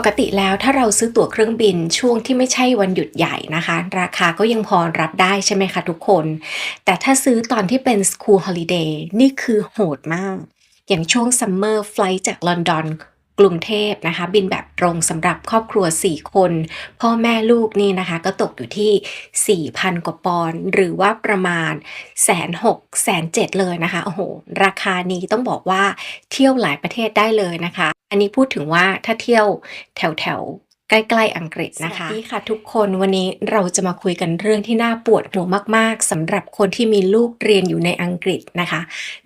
ปกติแล้วถ้าเราซื้อตั๋วเครื่องบินช่วงที่ไม่ใช่วันหยุดใหญ่นะคะ ราคาก็ยังพอรับได้ใช่ไหมคะทุกคน แต่ถ้าซื้อตอนที่เป็น School Holiday นี่คือโหดมาก อย่างช่วงซัมเมอร์ไฟล์จากลอนดอนกรุงเทพนะคะ บินแบบตรงสำหรับครอบครัว 4 คน พ่อแม่ลูกนี่นะคะ ก็ตกอยู่ที่ 4,000 กว่าปอนด์หรือว่าประมาณแสนหกแสนเจ็ดเลยนะคะโอ้โหราคานี้ต้องบอกว่าเที่ยวหลายประเทศได้เลยนะคะ อันนี้พูดถึงว่าถ้าเที่ยวแถวแถวใกล้ๆอังกฤษนะคะสวัสดีค่ะทุกคนวันนี้เราจะมาคุยกันเรื่องที่น่าปวดหัวมากๆสำหรับคนที่มีลูกเรียนอยู่ในอังกฤษนะคะ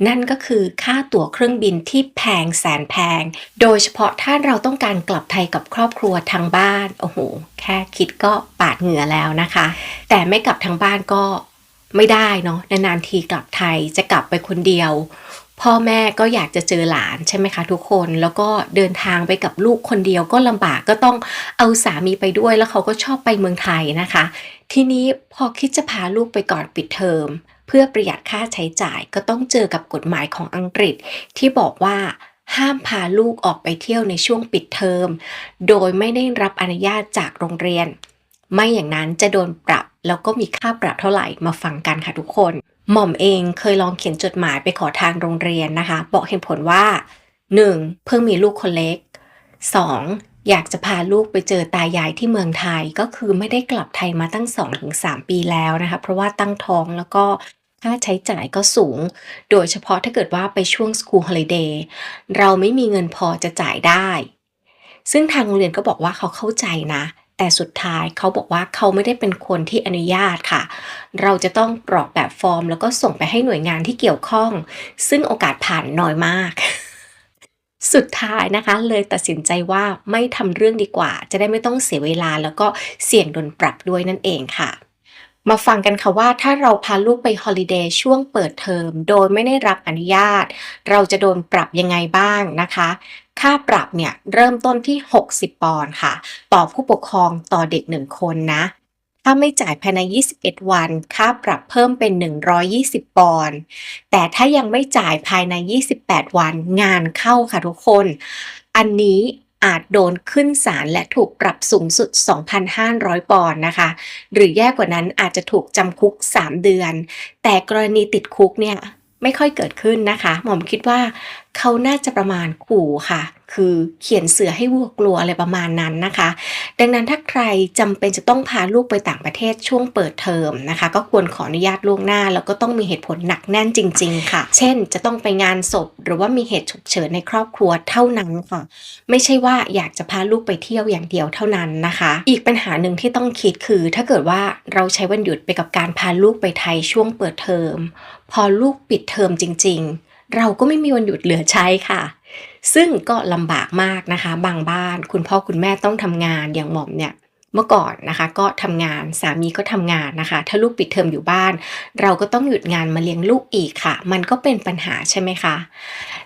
นั่นก็คือค่าตั๋วเครื่องบินที่แพงแสนแพง โดยเฉพาะถ้าเราต้องการกลับไทยกับครอบครัวทางบ้านโอ้โหแค่คิดก็ปาดเหงื่อแล้วนะคะ แต่ไม่กลับทางบ้านก็ไม่ได้เนาะนานๆทีกลับไทยจะกลับไปคนเดียว พ่อแม่ก็อยากจะเจอหลานใช่ไหมคะทุกคนแล้วก็เดินทางไปกับลูกคนเดียวก็ลำบากก็ต้องเอาสามีไปด้วยแล้วเขาก็ชอบไปเมืองไทยนะคะ ทีนี้พอคิดจะพาลูกไปก่อนปิดเทอม เพื่อประหยัดค่าใช้จ่ายก็ต้องเจอกับกฎหมายของอังกฤษ ที่บอกว่าห้ามพาลูกออกไปเที่ยวในช่วงปิดเทอม โดยไม่ได้รับอนุญาตจากโรงเรียน ไม่อย่างนั้นจะโดนปรับแล้วก็มีค่าปรับเท่าไหร่มาฟังกันค่ะทุกคน หม่อมเองเคยลองเขียนจดหมายไปขอทางโรงเรียนนะคะ บอกเหตุผลว่า 1. เพิ่งมีลูกคนเล็ก 2. อยากจะพาลูกไปเจอตายายที่เมืองไทยก็คือไม่ได้กลับไทยมาตั้ง 2-3 ปีแล้วนะคะ เพราะว่าตั้งท้องแล้วก็ค่าใช้จ่ายก็สูง โดยเฉพาะถ้าเกิดว่าไปช่วง School Holiday เราไม่มีเงินพอจะจ่ายได้ ซึ่งทางโรงเรียนก็บอกว่าเขาเข้าใจนะ แต่สุดท้ายเขาบอกว่าเขาไม่ได้เป็นคนที่อนุญาตค่ะ เราจะต้องกรอกแบบฟอร์ม แล้วก็ส่งไปให้หน่วยงานที่เกี่ยวข้อง ซึ่งโอกาสผ่านน้อยมาก สุดท้ายนะคะ เลยตัดสินใจว่าไม่ทำเรื่องดีกว่า จะได้ไม่ต้องเสียเวลาแล้วก็เสี่ยงโดนปรับด้วยนั่นเองค่ะ มาฟังกันค่ะว่าถ้าเราพาลูกไปฮอลิเดย์ช่วงเปิดเทอมโดยไม่ได้รับอนุญาต เราจะโดนปรับยังไงบ้างนะคะ ค่าปรับเนี่ยเริ่มต้นที่ 60 ปอนด์ค่ะ ต่อผู้ปกครองต่อเด็ก 1 คนนะ ถ้าไม่จ่ายภายใน 21 วัน ค่าปรับเพิ่มเป็น 120 ปอนด์แต่ถ้ายังไม่จ่ายภายใน 28 วันงานเข้าค่ะทุกคน อันนี้ อาจโดนขึ้นศาลและถูกปรับสูงสุด 2,500 ปอนด์นะคะ หรือแย่กว่านั้นอาจจะถูกจำคุก 3 เดือน แต่กรณีติดคุกเนี่ยไม่ค่อยเกิดขึ้นนะคะ หม่อมคิดว่าเขาน่าจะประมาณขู่ค่ะ คือเขียนเสือให้วัวกลัวอะไรประมาณนั้นนะคะ ดังนั้นถ้าใครจำเป็นจะต้องพาลูกไปต่างประเทศช่วงเปิดเทอมนะคะ ก็ควรขออนุญาตล่วงหน้า แล้วก็ต้องมีเหตุผลหนักแน่นจริง ๆ ค่ะ เช่น จะต้องไปงานศพ หรือว่ามีเหตุฉุกเฉินในครอบครัวเท่านั้นค่ะ ไม่ใช่ว่าอยากจะพาลูกไปเที่ยวอย่างเดียวเท่านั้นนะคะ อีกปัญหาหนึ่งที่ต้องคิดคือ ถ้าเกิดว่าเราใช้วันหยุดไปกับการพาลูกไปไทยช่วงเปิดเทอมพอลูกปิดเทอมจริง ๆ เราก็ไม่มีวันหยุดเหลือใช้ค่ะ ซึ่งก็ลำบากมากนะคะ บางบ้านคุณพ่อคุณแม่ต้องทำงานอย่างหม่อมเนี่ยเมื่อก่อนนะคะก็ทำงานสามีก็ทำงานนะคะ ถ้าลูกปิดเทอมอยู่บ้าน เราก็ต้องหยุดงานมาเลี้ยงลูกอีกค่ะ มันก็เป็นปัญหาใช่ไหมคะ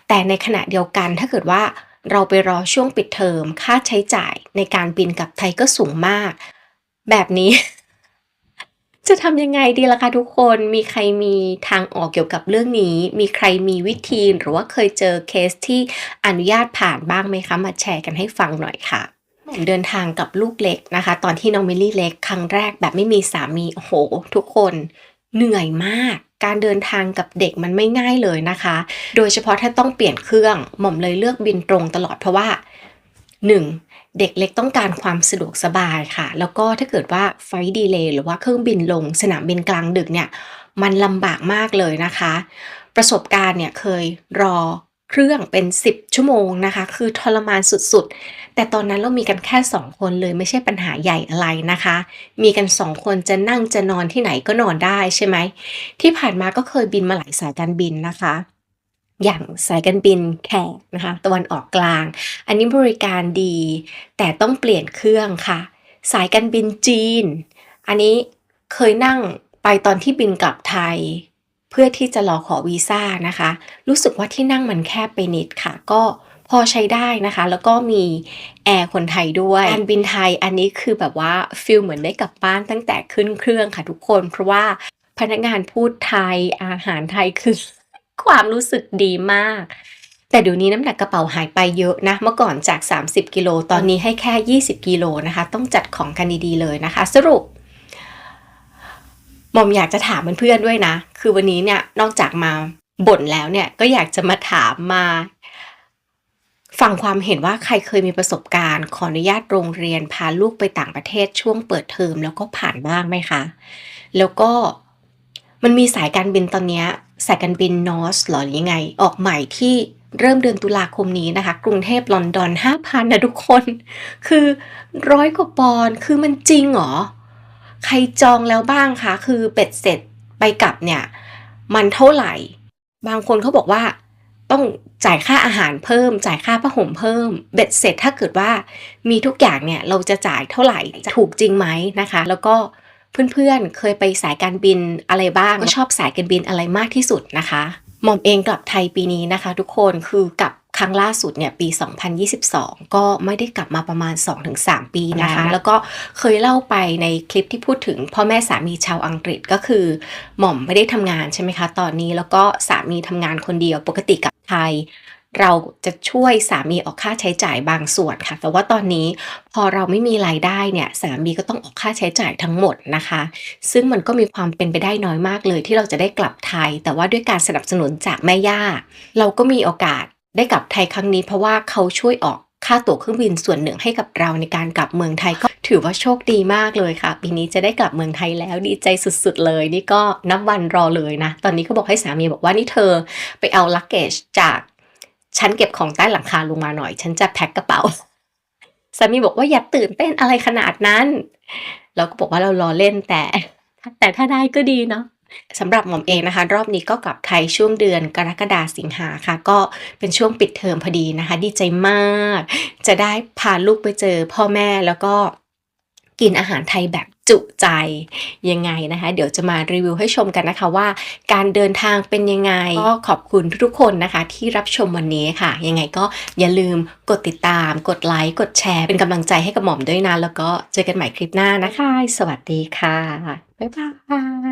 แต่ในขณะเดียวกันถ้าเกิดว่าเราไปรอช่วงปิดเทอมค่าใช้จ่ายในการบินกลับไทยก็สูงมาก แบบนี้ จะทำยังไงดีล่ะคะทุกคน มีใครมีทางออกเกี่ยวกับเรื่องนี้ มีใครมีวิธีหรือว่าเคยเจอเคสที่อนุญาตผ่านบ้างไหมคะ มาแชร์กันให้ฟังหน่อยค่ะเดินทางกับลูกเล็กนะคะ ตอนที่น้องมิลลี่เล็กครั้งแรกแบบไม่มีสามีโอ้โห ทุกคนเหนื่อยมาก การเดินทางกับเด็กมันไม่ง่ายเลยนะคะ โดยเฉพาะถ้าต้องเปลี่ยนเครื่องหม่อมเลยเลือกบินตรงตลอดเพราะว่า 1. เด็กเล็กต้องการความสะดวกสบายค่ะ แล้วก็ถ้าเกิดว่าไฟดีเลย์หรือว่าเครื่องบินลงสนามบินกลางดึกเนี่ยมันลำบากมากเลยนะคะ ประสบการณ์เนี่ยเคยรอเครื่องเป็น 10 ชั่วโมงนะคะ คือทรมานสุดๆ แต่ตอนนั้นเรามีกันแค่ 2 คนเลยไม่ใช่ปัญหาใหญ่อะไรนะคะ มีกัน 2 คนจะนั่งจะนอนที่ไหนก็นอนได้ใช่ไหมที่ผ่านมาก็เคยบินมาหลายสายการบินนะคะ อย่างสายการบินแขกนะคะตะวันออกกลาง อันนี้บริการดี แต่ต้องเปลี่ยนเครื่องค่ะ สายการบินจีน อันนี้เคยนั่งไปตอนที่บินกลับไทย เพื่อที่จะรอขอวีซ่านะคะ รู้สึกว่าที่นั่งมันแคบไปนิดค่ะ ก็พอใช้ได้นะคะ แล้วก็มีแอร์คนไทยด้วยการบินไทยอันนี้คือแบบว่าฟิลเหมือนได้กลับบ้านตั้งแต่ขึ้นเครื่องค่ะทุกคน เพราะว่าพนักงานพูดไทยอาหารไทยคือ ความรู้สึกดีมาก แต่เดี๋ยวนี้น้ำหนักกระเป๋าหายไปเยอะนะ เมื่อก่อนจาก 30 กิโล ตอนนี้ให้แค่ 20 กิโลนะคะ ต้องจัดของกันดีๆเลยนะคะ สรุปหมอมอยากจะถามเพื่อนๆด้วยนะ คือวันนี้เนี่ยนอกจากมาบ่นแล้วเนี่ยก็อยากจะมาถามมาฟังความเห็นว่าใครเคยมีประสบการณ์ ขออนุญาตโรงเรียนพาลูกไปต่างประเทศช่วงเปิดเทอมแล้วก็ผ่านบ้างไหมคะ แล้วก็มันมีสายการบินตอนนี้ สายการบินนอสหรอหรอยังไง ออกใหม่ที่เริ่มเดือนตุลาคมนี้นะคะ กรุงเทพลอนดอน5,000นะทุกคน คือร้อยกว่าปอนคือมันจริงเหรอ ใครจองแล้วบ้างคะคือเป็ดเสร็จไปกลับเนี่ย มันเท่าไหร่ บางคนเขาบอกว่าต้องจ่ายค่าอาหารเพิ่ม จ่ายค่าผ้าห่มเพิ่ม เบ็ดเสร็จถ้าเกิดว่ามีทุกอย่างเนี่ยเราจะจ่ายเท่าไหร่ถูกจริงไหมนะคะ แล้วก็ เพื่อนๆ เคยไปสายการบินอะไรบ้างชอบสายการบินอะไรมากที่สุดนะคะหม่อมเองกลับไทยปีนี้นะคะ ทุกคนคือกลับครั้งล่าสุดเนี่ยปี 2022 ก็ไม่ได้กลับมาประมาณ 2-3 ปีนะคะ แล้วก็เคยเล่าไปในคลิปที่พูดถึงพ่อแม่สามีชาวอังกฤษก็คือ หม่อมไม่ได้ทำงานใช่ไหมคะ ตอนนี้แล้วก็สามีทำงานคนเดียวปกติกลับไทย เราจะช่วยสามีออกค่าใช้จ่ายบางส่วนค่ะ แต่ว่าตอนนี้พอเราไม่มีรายได้เนี่ยสามีก็ต้องออกค่าใช้จ่ายทั้งหมดนะคะ ซึ่งมันก็มีความเป็นไปได้น้อยมากเลย ที่เราจะได้กลับไทย แต่ว่าด้วยการสนับสนุนจากแม่ย่า เราก็มีโอกาสได้กลับไทยครั้งนี้ เพราะว่าเขาช่วยออกค่าตั๋วเครื่องบินส่วนหนึ่งให้กับเราในการกลับเมืองไทยก็ถือว่าโชคดีมากเลยค่ะ ปีนี้จะได้กลับเมืองไทยแล้วดีใจสุดๆเลย นี่ก็นับวันรอเลยนะ ตอนนี้ก็บอกให้สามีบอกว่านี่เธอไปเอาลักเกจจาก ชั้นเก็บของใต้หลังคาลงมาหน่อย ฉันจะแพ็คกระเป๋าสามีบอกว่าอย่าตื่นเต้นอะไรขนาดนั้น เราก็บอกว่าเรารอเล่นแต่ แต่ถ้าได้ก็ดีเนาะสำหรับหม่อมเองนะคะ รอบนี้ก็กลับไทยช่วงเดือนกรกฎาสิงหาค่ะ ก็เป็นช่วงปิดเทอมพอดีนะคะ ดีใจมาก จะได้พาลูกไปเจอพ่อแม่แล้วก็กินอาหารไทยแบบ จุใจยังไงนะคะ เดี๋ยวจะมารีวิวให้ชมกันนะคะว่า การเดินทางเป็นยังไง ก็ขอบคุณทุกๆคนนะคะ ที่รับชมวันนี้ค่ะ ยังไงก็อย่าลืมกดติดตาม กดไลค์กดแชร์ เป็นกำลังใจให้กับหม่อมด้วยนะ แล้วก็เจอกันใหม่คลิปหน้านะคะ สวัสดีค่ะ บ๊ายบาย